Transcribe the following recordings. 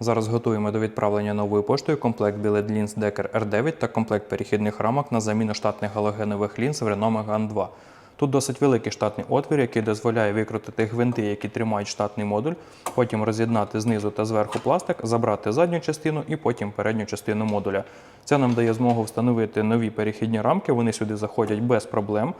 Зараз готуємо до відправлення новою поштою комплект білет лінз Decker R9 та комплект перехідних рамок на заміну штатних галогенових лінз в Renault Megane 2. Тут досить великий штатний отвір, який дозволяє викрутити гвинти, які тримають штатний модуль, потім роз'єднати знизу та зверху пластик, забрати задню частину і потім передню частину модуля. Це нам дає змогу встановити нові перехідні рамки. Вони сюди заходять без проблем.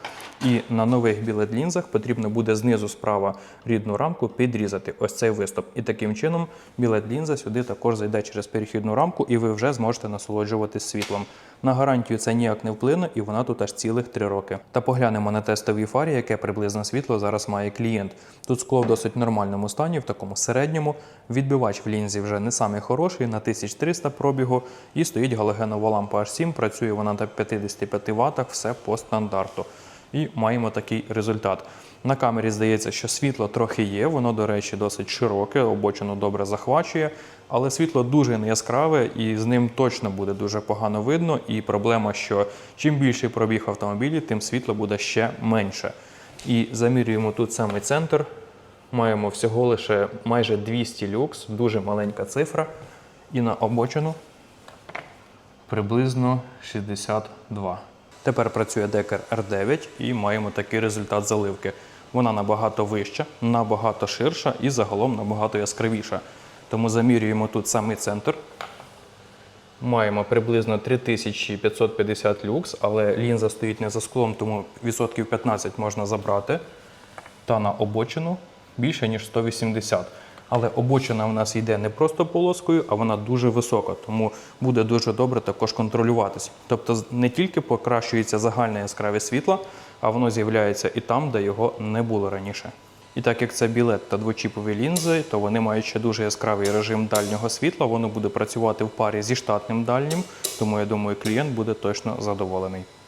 І на нових білет лінзах потрібно буде знизу справа рідну рамку підрізати. Ось цей виступ. І таким чином білет лінза сюди також зайде через перехідну рамку, і ви вже зможете насолоджуватись світлом. На гарантію це ніяк не вплине, і вона тут аж цілих 3 роки. Та поглянемо на тестовій фарі, яке приблизне світло зараз має клієнт. Тут скло в досить нормальному стані, в такому середньому. Відбивач в лінзі вже не самий хороший, на 1300 пробігу. І стоїть галогенова лампа H7, працює вона на 55 Вт, все по стандарту. І маємо такий результат. На камері здається, що світло трохи є, воно, до речі, досить широке, обочину добре захвачує, але світло дуже не яскраве і з ним точно буде дуже погано видно. І проблема, що чим більший пробіг автомобілі, тим світло буде ще менше. І замірюємо тут самий центр. Маємо всього лише майже 200 люкс, дуже маленька цифра. І на обочину приблизно 62. Тепер працює Decker R9 і маємо такий результат заливки. Вона набагато вища, набагато ширша і загалом набагато яскравіша. Тому замірюємо тут самий центр. Маємо приблизно 3550 люкс, але лінза стоїть не за склом, тому відсотків 15 можна забрати. Та на обочину більше, ніж 180. Але обочина в нас йде не просто полоскою, а вона дуже висока, тому буде дуже добре також контролюватись. Тобто не тільки покращується загальне яскраве світло, а воно з'являється і там, де його не було раніше. І так як це білет та двочіпові лінзи, то вони мають ще дуже яскравий режим дальнього світла. Воно буде працювати в парі зі штатним дальнім, тому я думаю, клієнт буде точно задоволений.